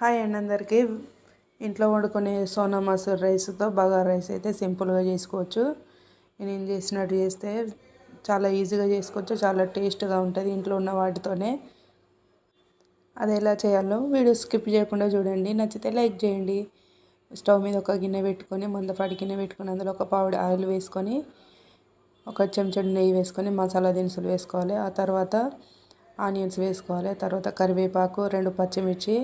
Hi అండి అందరికీ. ఇంట్లో వండుకునే సోనా మసూర్ రైస్తో బగారా రైస్ అయితే సింపుల్గా చేసుకోవచ్చు. నేను చేసినట్టు చేస్తే చాలా ఈజీగా చేసుకోవచ్చు చాలా టేస్ట్గా ఉంటుంది ఇంట్లో ఉన్న వాటితోనే. అది ఎలా చేయాలో వీడియో స్కిప్ చేయకుండా చూడండి. నచ్చితే లైక్ చేయండి. స్టవ్ మీద ఒక గిన్నె పెట్టుకొని మందపాటి గిన్నె పెట్టుకొని అందులో ఒక పావుడి ఆయిల్ వేసుకొని ఒక చెంచడు నెయ్యి వేసుకొని మసాలా దినుసులు వేసుకోవాలి. ఆ తర్వాత ఆనియన్స్ వేసుకోవాలి. తర్వాత కరివేపాకు రెండు పచ్చిమిర్చి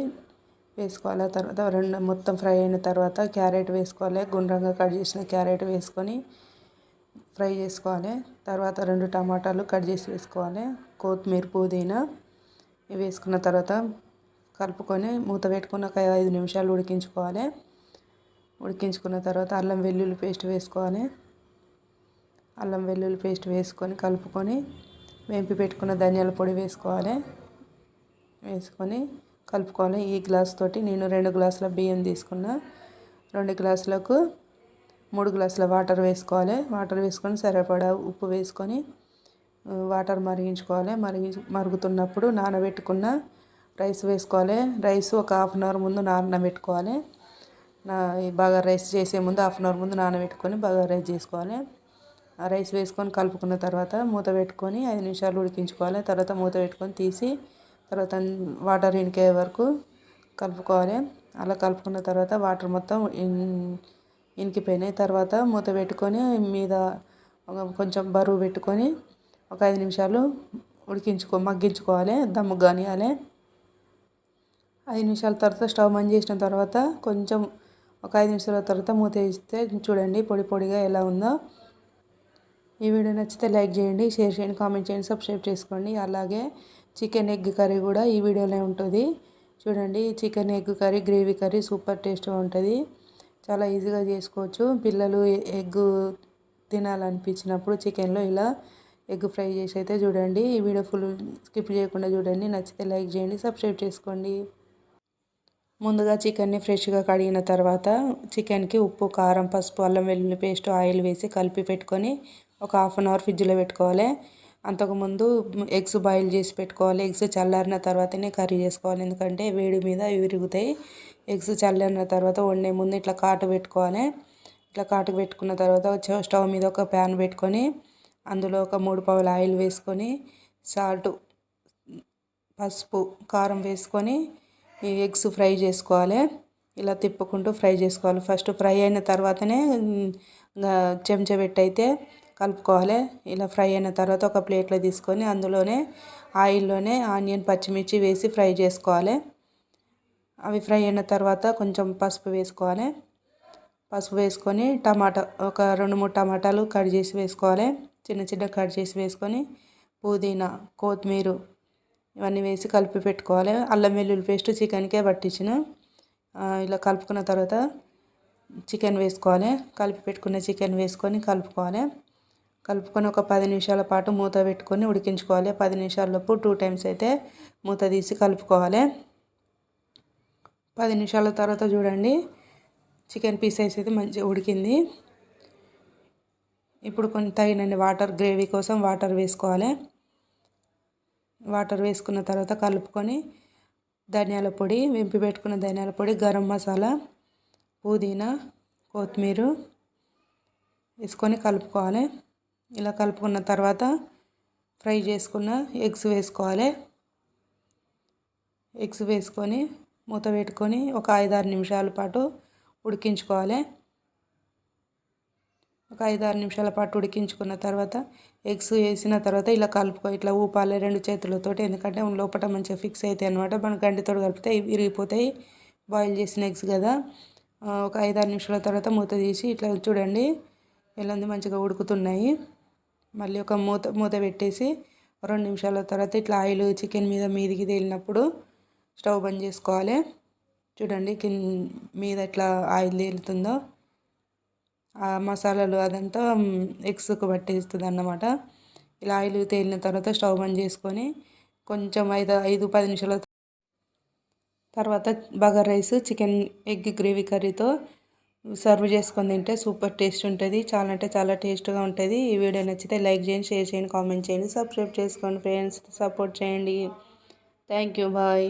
వేసుకోవాలి. తర్వాత రెండు మొత్తం ఫ్రై అయిన తర్వాత క్యారెట్ వేసుకోవాలి. గుండ్రంగా కట్ చేసిన క్యారెట్ వేసుకొని ఫ్రై చేసుకోవాలి. తర్వాత రెండు టమాటాలు కట్ చేసి వేసుకోవాలి. కొత్తిమీర పుదీనా ఇవి వేసుకున్న తర్వాత కలుపుకొని మూత పెట్టుకుని ఒక ఐదు నిమిషాలు ఉడికించుకోవాలి. ఉడికించుకున్న తర్వాత అల్లం వెల్లుల్లి పేస్ట్ వేసుకోవాలి. అల్లం వెల్లుల్లి పేస్ట్ వేసుకొని కలుపుకొని వేంపి పెట్టుకున్న ధనియాల పొడి వేసుకోవాలి. వేసుకొని కలుపుకోవాలి ఈ గ్లాస్ తోటి నేను రెండు గ్లాసుల బియ్యం తీసుకున్నా. రెండు గ్లాసులకు మూడు గ్లాసుల వాటర్ వేసుకోవాలి. వాటర్ వేసుకొని సరిపడా ఉప్పు వేసుకొని వాటర్ మరిగించుకోవాలి. మరిగి మరుగుతున్నప్పుడు నానబెట్టుకున్న రైస్ వేసుకోవాలి. రైస్ ఒక హాఫ్ అన్ అవర్ ముందు నానబెట్టుకోవాలి. నా బాగా రైస్ చేసే ముందు హాఫ్ అన్ అవర్ ముందు నానబెట్టుకొని బాగా రైస్ చేసుకోవాలి. ఆ రైస్ వేసుకొని కలుపుకున్న తర్వాత మూత పెట్టుకొని ఐదు నిమిషాలు ఉడికించుకోవాలి. తర్వాత మూత పెట్టుకొని తీసి తర్వాత వాటర్ ఇనికే వరకు కలుపుకోవాలి. అలా కలుపుకున్న తర్వాత వాటర్ మొత్తం ఇనికిపోయినాయి. తర్వాత మూత పెట్టుకొని మీద కొంచెం బరువు పెట్టుకొని ఒక ఐదు నిమిషాలు ఉడికించుకో మగ్గించుకోవాలి దమ్ము కానియాలి. ఐదు నిమిషాల తర్వాత స్టవ్ ఆన్ చేసిన తర్వాత కొంచెం ఒక ఐదు నిమిషాల తర్వాత మూత వేస్తే చూడండి పొడి పొడిగా ఎలా ఉందో. ఈ వీడియో నచ్చితే లైక్ చేయండి షేర్ చేయండి కామెంట్ చేయండి సబ్స్క్రైబ్ చేసుకోండి. అలాగే చికెన్ ఎగ్ కర్రీ కూడా ఈ వీడియోలో ఉంటుంది. చూడండి chicken egg curry gravy curry super టేస్ట్గా ఉంటుంది. చాలా ఈజీగా చేసుకోవచ్చు. పిల్లలు ఎగ్ తినాలనిపించినప్పుడు చికెన్లో ఇలా ఎగ్ ఫ్రై చేసి అయితే చూడండి. ఈ వీడియో ఫుల్ స్కిప్ చేయకుండా చూడండి. నచ్చితే లైక్ చేయండి సబ్స్క్రైబ్ చేసుకోండి. ముందుగా చికెన్ని ఫ్రెష్గా కడిగిన తర్వాత చికెన్కి ఉప్పు కారం పసుపు అల్లం వెల్లుల్లి పేస్ట్ ఆయిల్ వేసి కలిపి పెట్టుకొని ఒక హాఫ్ అన్ అవర్ ఫ్రిడ్జ్లో పెట్టుకోవాలి. అంతకుముందు ఎగ్స్ బాయిల్ చేసి పెట్టుకోవాలి. ఎగ్స్ చల్లారిన తర్వాతనే కర్రీ చేసుకోవాలి. ఎందుకంటే వేడి మీద విరుగుతాయి. ఎగ్స్ చల్లారిన తర్వాత వండే ముందు ఇట్లా కాటు పెట్టుకోవాలి. ఇట్లా కాటు పెట్టుకున్న తర్వాత స్టవ్ మీద ఒక ప్యాన్ పెట్టుకొని అందులో ఒక మూడు పావుల ఆయిల్ వేసుకొని సాల్ట్ పసుపు కారం వేసుకొని ఎగ్స్ ఫ్రై చేసుకోవాలి. ఇలా తిప్పుకుంటూ ఫ్రై చేసుకోవాలి. ఫస్ట్ ఫ్రై అయిన తర్వాతనే చెంచా పెట్టయితే కలుపుకోవాలి. ఇలా ఫ్రై అయిన తర్వాత ఒక ప్లేట్లో తీసుకొని అందులోనే ఆయిల్లోనే ఆనియన్ పచ్చిమిర్చి వేసి ఫ్రై చేసుకోవాలి. అవి ఫ్రై అయిన తర్వాత కొంచెం పసుపు వేసుకోవాలి. పసుపు వేసుకొని టమాటా ఒక రెండు మూడు టమాటాలు కట్ చేసి వేసుకోవాలి. చిన్న చిన్న కట్ చేసి వేసుకొని పుదీనా కొత్తిమీర ఇవన్నీ వేసి కలిపి పెట్టుకోవాలి. అల్లం వెల్లుల్లి పేస్ట్ చికెన్కే పట్టించిన. ఇలా కలుపుకున్న తర్వాత చికెన్ వేసుకోవాలి. కలిపి పెట్టుకున్న చికెన్ వేసుకొని కలుపుకోవాలి. కలుపుకొని ఒక పది నిమిషాల పాటు మూత పెట్టుకొని ఉడికించుకోవాలి. పది నిమిషాలలోపు టూ టైమ్స్ అయితే మూత తీసి కలుపుకోవాలి. పది నిమిషాల తర్వాత చూడండి చికెన్ పీసెస్ అయితే మంచిగా ఉడికింది. ఇప్పుడు కొన్ని తగినండి వాటర్ గ్రేవీ కోసం వాటర్ వేసుకోవాలి. వాటర్ వేసుకున్న తర్వాత కలుపుకొని ధనియాల పొడి వెంపి పెట్టుకున్న ధనియాల పొడి గరం మసాలా పుదీనా కొత్తిమీర వేసుకొని కలుపుకోవాలి. ఇలా కలుపుకున్న తర్వాత ఫ్రై చేసుకున్న ఎగ్స్ వేసుకోవాలి. ఎగ్స్ వేసుకొని మూత పెట్టుకొని ఒక ఐదారు నిమిషాల పాటు ఉడికించుకోవాలి. ఒక ఐదారు నిమిషాల పాటు ఉడికించుకున్న తర్వాత ఎగ్స్ వేసిన తర్వాత ఇలా కలుపుకో ఇట్లా ఊపాలి రెండు చేతులతోటి. ఎందుకంటే లోపల మంచిగా ఫిక్స్ అవుతాయి అనమాట మనం గంటితో కలిపితే విరిగిపోతాయి. బాయిల్ చేసిన ఎగ్స్ కదా. ఒక ఐదారు నిమిషాల తర్వాత మూత తీసి ఇట్లా చూడండి. ఇలా మంచిగా ఉడుకుతున్నాయి. మళ్ళీ ఒక మూత మూత పెట్టేసి రెండు నిమిషాల తర్వాత ఇట్లా ఆయిల్ చికెన్ మీద మీదికి తేలినప్పుడు స్టవ్ బంద్ చేసుకోవాలి. చూడండి కింద మీద ఎట్లా ఆయిల్ తేలుతుందో. ఆ మసాలాలు అదంతా ఎగ్స్కు పట్టేస్తుంది అన్నమాట. ఇలా ఆయిల్ తేలిన తర్వాత స్టవ్ బంద్ చేసుకొని కొంచెం ఐదు ఐదు పది నిమిషాల తర్వాత bagara rice chicken egg gravy కర్రీతో serve చేసుకొని తింటే సూపర్ టేస్ట్ ఉంటుంది. చాలా అంటే చాలా టేస్ట్గా ఉంటుంది. ఈ వీడియో నచ్చితే లైక్ చేయండి షేర్ చేయండి కామెంట్ చేయండి సబ్స్క్రైబ్ చేసుకోండి ఫ్రెండ్స్. సపోర్ట్ చేయండి. Thank you. బాయ్.